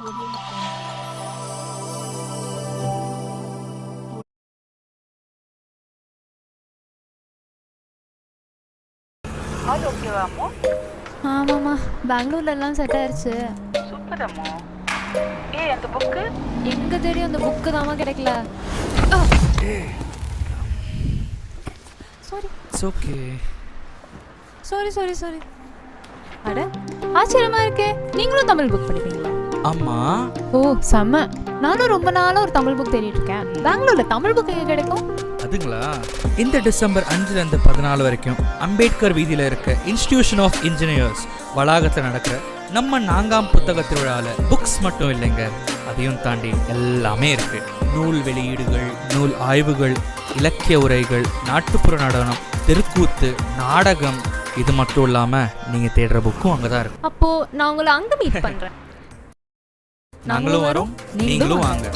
All ஓகேவா அம்மோ? ஆமாம்மா பெங்களூர்ல எல்லாம் செட் ஆயிருச்சு. சூப்பர் அம்மோ. ஏய் அந்த புக்கு எங்க தெரியும் அந்த புக்கு கிடைக்கல? Sorry it's okay sorry sorry sorry அட ஆச்சரியமா இருக்கே. நீங்களும் தமிழ் புக் படிப்பீங்களா? ஆமா. ஓ செம்ம நானும் ரொம்ப நாளா ஒரு தமிழ் புக் தேடிட்டு இருக்கேன் பெங்களூர்ல தமிழ் புக் எங்க கிடைக்கும்? அதுங்களா? இந்த டிசம்பர் அஞ்சுல இருந்து பதினாலு வரைக்கும் அம்பேத்கர் வீதியில இருக்க இன்ஸ்டிடியூஷன் ஆஃப் இன்ஜினியர்ஸ் வளாகத்தில் நடக்கிற நம்ம நான்காம் புத்தக திருவிழாவில் புக்ஸ் மட்டும் இல்லைங்க. அதையும் தாண்டி எல்லாமே இருக்கு. நூல் வெளியீடுகள் நூல் ஆய்வுகள் இலக்கிய உரைகள் நாட்டுப்புற நடனம் தெருக்கூத்து நாடகம். இது மட்டும் இல்லாம நீங்க தேடுற புக்கும் அங்கதான் இருக்கு. அப்போ நான் உங்களை அங்க மீட் பண்றேன். நாங்களும் வரோம். நீங்களும் வாங்க.